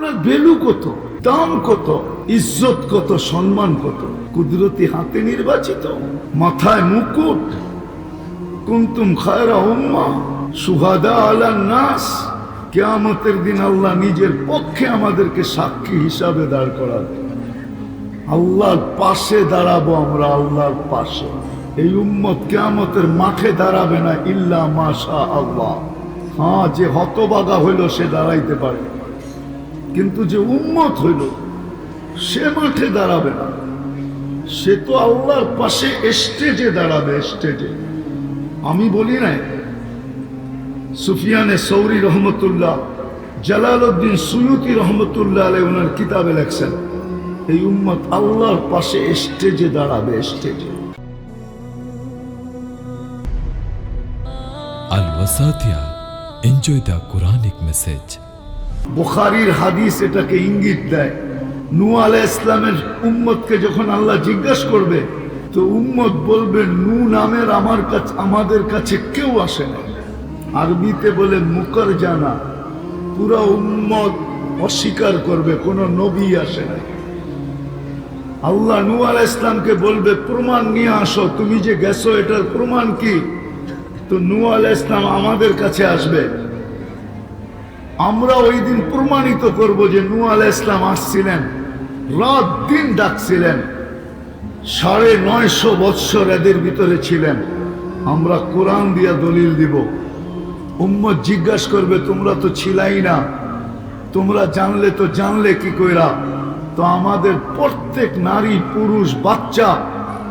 আপনার ভ্যালু কত? দাম কত? ইজ্জত কত? সম্মান কত? কুদরতি হাতে নির্বাচিত? মাথায় মুকুট? কুন্তুম খায়রা উম্মা? সুহাদা আলা নাস? কেয়ামতের দিন আল্লাহ নিজের পক্ষে আমাদেরকে সাক্ষী হিসাবে দাঁড় করাবে। আল্লাহর পাশে দাঁড়াবো আমরা, আল্লাহর পাশে। এই উম্মত কেয়ামতের মাঠে দাঁড়াবে না ইল্লা মাশা আল্লাহ হ্যাঁ যে হতবাগা হইল সে দাঁড়াইতে পারে। কিন্তু যে উম্মত হইল, সে মাঠে দাঁড়াবে না সে তো আল্লাহর পাশে স্টেজে দাঁড়াবে স্টেজে আমি বলি নাই, সুফিয়ানে সৌরি রহমতুল্লাহ জালাল উদ্দিন সুয়ুতি রহমতুল্লাহ আলাই ওনার কিতাবে লেখছেন, এই উম্মত আল্লাহর পাশে স্টেজে দাঁড়াবে স্টেজে Al Wasatia. Enjoy the Quranic message. বুখারির হাদিস এটাকে ইঙ্গিত দেয়। নু আলাহ ইসলামের উম্মতকে যখন আল্লাহ জিজ্ঞাসা করবে, তো উম্মত বলবে নু নামের আমার কাছে আমাদের কাছে কেউ আসে না। আরবিতে বলে মুকর জানা পুরা উম্মত অস্বীকার করবে, কোনো নবী আসে না আল্লাহ নু আলাহ ইসলামকে বলবে, প্রমাণ নিয়ে আসো, তুমি যে গেছো, এটার প্রমাণ কি? তো নু আলাহ ইসলাম আমাদের কাছে আসবে। আমরা ওই দিন প্রমাণিত করব যে নু আলাহ ইসলাম আসছিলেন, রাত দিন ডাকছিলেন, সাড়ে নয়শো বৎসর এদের ভিতরে ছিলেন। আমরা কোরআন দিয়া দলিল দিব। উম্মত জিজ্ঞাস করবে, তোমরা তো ছিলাই না, তোমরা জানলে তো জানলে কি কইরা? তো আমাদের প্রত্যেক নারী, পুরুষ, বাচ্চা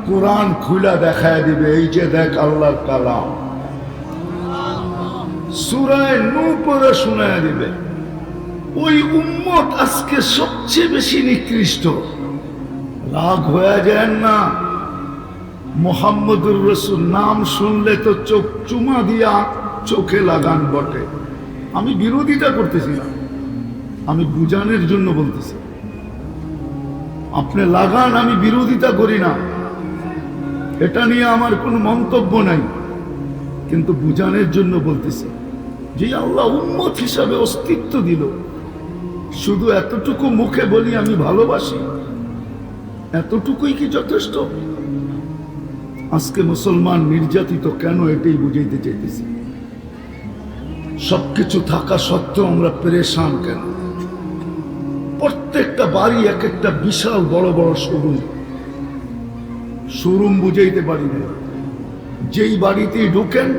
কোরআন খুলা দেখায় দিবে, এই যে দেখ আল্লাহর কালাম। সুরায় নু পরে দিবে। ওই উম্মত আজকে সবচেয়ে বেশি নিকৃষ্ট। রাগ হয়ে যায় না। মোহাম্মদুর রসুল নাম শুনলে তো চোখ চুমা দিয়া চোখে লাগান বটে। আমি বিরোধিতা করতেছি না। আমি বুঝানোর জন্য বলতেছি। আপনি লাগান, আমি বিরোধিতা করি না। এটা নিয়ে আমার কোনো মন্তব্য নাই। কিন্তু বুঝানোর জন্য বলতেছি। যে আল্লাহ উম্মত হিসাবে অস্তিত্ব দিল। শুধু এতটুকু মুখে বলি আমি ভালোবাসি। এতটুকুই কি যথেষ্ট? আজকে মুসলমান নির্যাতিত কেন এটাই বুঝাইতে চাইতেছি। সবকিছু থাকা সত্ত্বেও আমরা পেরেশান কেন? প্রত্যেকটা বাড়ি এক একটা বিশাল বড় বড় শোরুম শোরুম বুঝাইতে পারি না। যেই বাড়িতেই ঢুকেন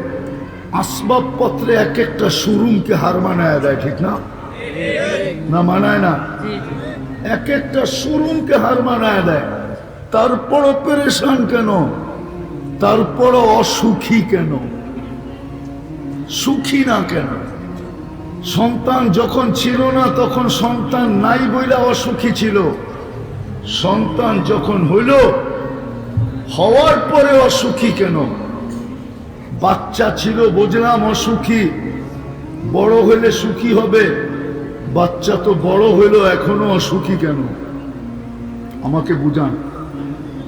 আসবাবপত্রে এক একটা শোরুমকে হার মানায় দেয়, ঠিক না? না মানায় না? এক একটা শোরুমকে হার মানায় দেয়। তারপরও পেরেশান কেন? তারপরও অসুখী কেন? সুখী না কেন? সন্তান যখন ছিল না, তখন সন্তান নাই বইলা অসুখী ছিল। সন্তান যখন হইল, হওয়ার পরে অসুখী কেন? বাচ্চা ছিল বুঝলাম অসুখী। বড় হলে সুখী হবে। বাচ্চা তো বড় হইল এখনও অসুখী কেন? আমাকে বুঝান।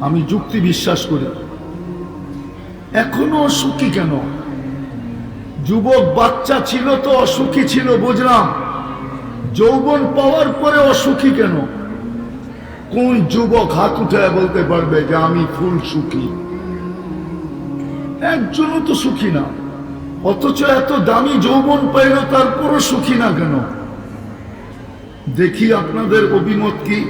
আমি যুক্তি বিশ্বাস করি। এখনও অসুখী কেন? যুবক বাচ্চা ছিল তো অসুখী ছিল বুঝলাম যৌবন পাওয়ার পরে অসুখী কেন? কোন যুবক হাত উঠায় বলতে পারবে যে আমি ফুল সুখী? একজনও তো সুখী না। অথচ এত দামি যৌবন পাইল, তারপরও সুখী না কেন? দেখি আপনাদের অভিমত কি?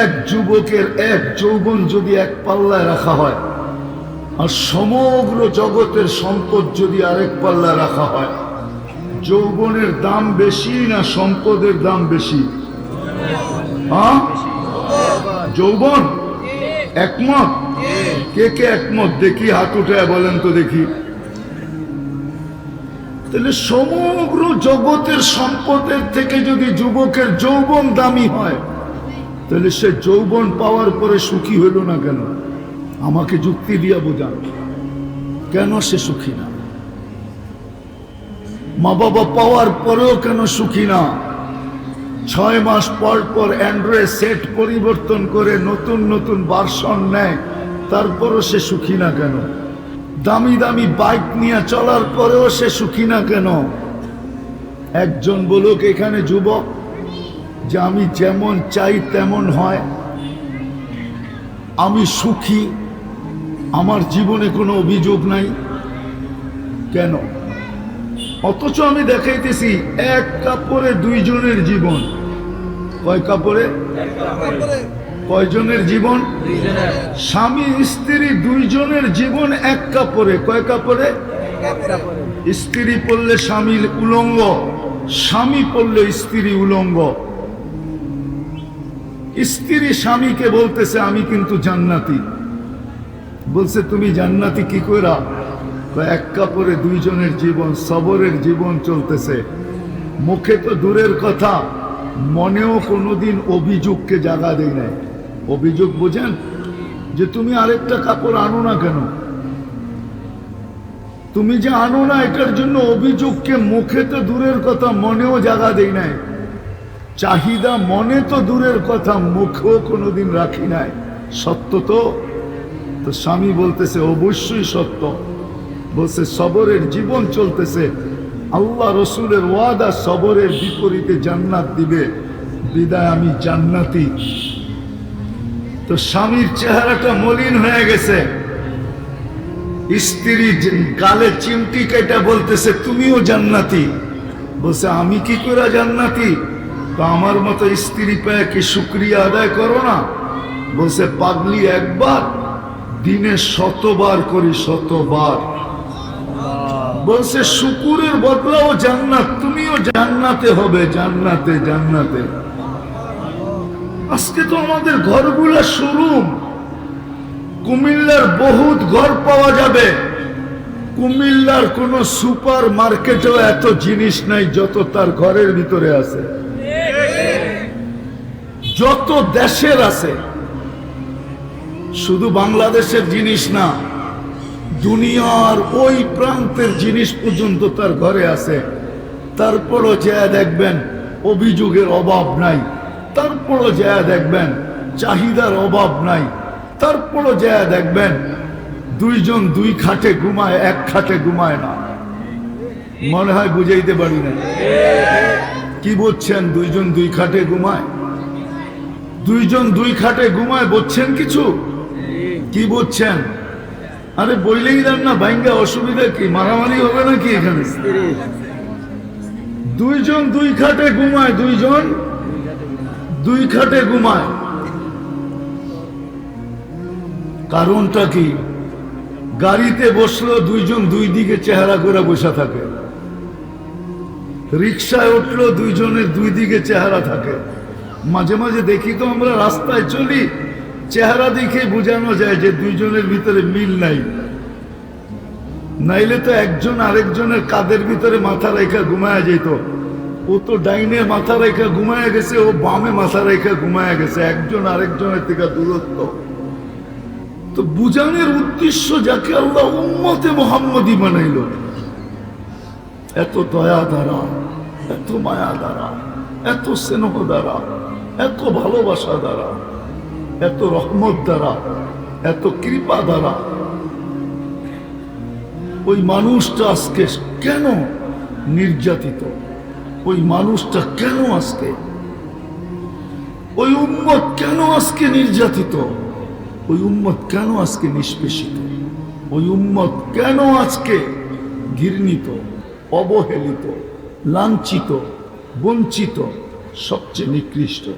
এক যুবকের এক যৌবন যদি এক পাল্লায় রাখা হয়, আর সমগ্র জগতের সম্পদ যদি আরেক পাল্লায় রাখা হয়, যৌবনের দাম বেশি না সম্পদের দাম বেশি? যৌবন? একমত? কে কে একমত? দেখি, হাত উঠে বলেন তো দেখি। তাহলে সমগ্র জগতের সম্পদের থেকে যদি যুবকের যৌবন দামি হয়, তাহলে সে যৌবন পাওয়ার পরে সুখী হইল না কেন? আমাকে যুক্তি দিয়া বোঝান। কেন সে সুখী না? মা বাবা পাওয়ার পরেও কেন সুখী না? ছয় মাস পর পর অ্যান্ড্রয়েড সেট পরিবর্তন করে নতুন নতুন ভার্সন নেয়। তারপরও সে সুখী না কেন? দামি দামি বাইক নিয়ে চলার পরেও সে সুখী না কেন? একজন বলুক এখানে, যুবক, যে আমি যেমন চাই তেমন হয়। আমি সুখী, আমার জীবনে কোনো অভিযোগ নাই। কেন? অথচ আমি দেখাইতেছি এক কাপড়ে দুইজনের জীবন। কয় কাপড়ে? কয়জনের জীবন? স্বামী, স্ত্রী, দুইজনের জীবন এক কাপড়ে। কয় কাপড়ে? স্ত্রী পড়লে স্বামী উলঙ্গ, স্বামী পড়লে স্ত্রী উলঙ্গ। স্ত্রী স্বামীকে বলতেছে, আমি কিন্তু জান্নাতি। বলছে, তুমি জান্নাতি কি কয়, এক কাপড়ে দুইজনের জীবন, সবরের জীবন চলতেছে। মুখে তো দূরের কথা, মনেও কোনোদিন অভিযোগকে জাগা দেয় নাই। অভিযোগ বোঝেন যে তুমি আরেকটা কাপড় আনো না কেন? তুমি যে আনো না, এটার জন্য অভিযোগকে মুখে তো দূরের কথা, মনেও জাগা দেই নাই। চাহিদা মনে তো দূরের কথা, মুখেও কোনোদিন রাখি নাই। সত্য তো? তো স্বামী বলতেছে, অবশ্যই সত্য। বলছে, সবরের জীবন চলতেছে। আল্লাহ রসুলের ওয়াদা সবরের বিপরীতে জান্নাত দিবে। বিদায় আমি জান্নাতি। তো স্বামীর চেহারাটা মলিন হয়ে গেছে। স্ত্রী গালে চিমটি কেটে বলতেছে, তুমিও জান্নাতি। বলছে, আমি কি করে জান্নাতি? তো আমার মতো স্ত্রী পেয়ে কি শুক্রিয়া আদায় করো না। বলছে, পাগলি, একবার, দিনে শতবার করি, শতবার। বলছে, শুকুরের বদলাও জান্নাত, তুমিও জান্নাতে হবে, জান্নাতে জান্নাতে। আজকে তো আমাদের ঘরগুলা শোরুম কুমিল্লার বহুত ঘর পাওয়া যাবে। কুমিল্লার কোন সুপার মার্কেটেও এত জিনিস নাই যত তার ঘরের ভিতরে আছে। যত দেশের আছে। শুধু বাংলাদেশের জিনিস না, দুনিয়ার ওই প্রান্তের জিনিস পর্যন্ত তার ঘরে আছে। তারপরও যা দেখবেন, অভিযোগের অভাব নাই। তারপরও যা দেখবেন, চাহিদার অভাব নাই। তারপরও যা দেখবেন, দুইজন দুই খাটে ঘুমায়, এক খাটে ঘুমায় না। মনে হয় বুঝাইতে পারি না। কি বলছেন? দুইজন দুই খাটে ঘুমায়? দুইজন দুই খাটে ঘুমায়, বলছেন কিছু? কি বলছেন? আরে বইলেই দেন না ভাঙ্গা অসুবিধা কি? মারামারি হবে নাকি এখানে? দুইজন দুই খাটে ঘুমায়, দুইজন দুই খাটে ঘুমায়। কারণটা কি? গাড়িতে বসল দুইজন দুই দিকে চেহারা করে বসে থাকে। রিক্সায় উঠল দুইজনের দুই দিকে চেহারা থাকে। মাঝে মাঝে দেখি তো আমরা রাস্তায় চলি, চেহারা দেখে বোঝানো যায় যে দুইজনের ভিতরে মিল নাই। নাইলে তো একজন আরেকজনের কাদের ভিতরে মাথা রেখা ঘুমায়া যেত। ও তো ডাইনে মাথা রেখা ঘুমায়া গেছে, ও বামে মাথা রেখা ঘুমায়া গেছে। একজন আরেকজনের থেকে দূরত্ব। তো বুঝানোর উদ্দেশ্য যাকে আল্লাহ উম্মতে মোহাম্মদী বানাইল। এত দয়া দ্বারা, এত মায়া দ্বারা, এত স্নেহ দ্বারা, এত ভালোবাসা দ্বারা, এত রহমত দ্বারা, এত কৃপা দ্বারা। ওই মানুষটা আজকে কেন নির্যাতিত? ওই মানুষটা কেন আজকে? ওই উম্মত কেন আজকে নির্যাতিত? ওই উম্মত কেন আজকে নিষ্পেষিত? ওই উম্মত কেন আজকে ঘৃণিত, অবহেলিত, লাঞ্ছিত, বঞ্চিত, সবচেয়ে নিকৃষ্ট?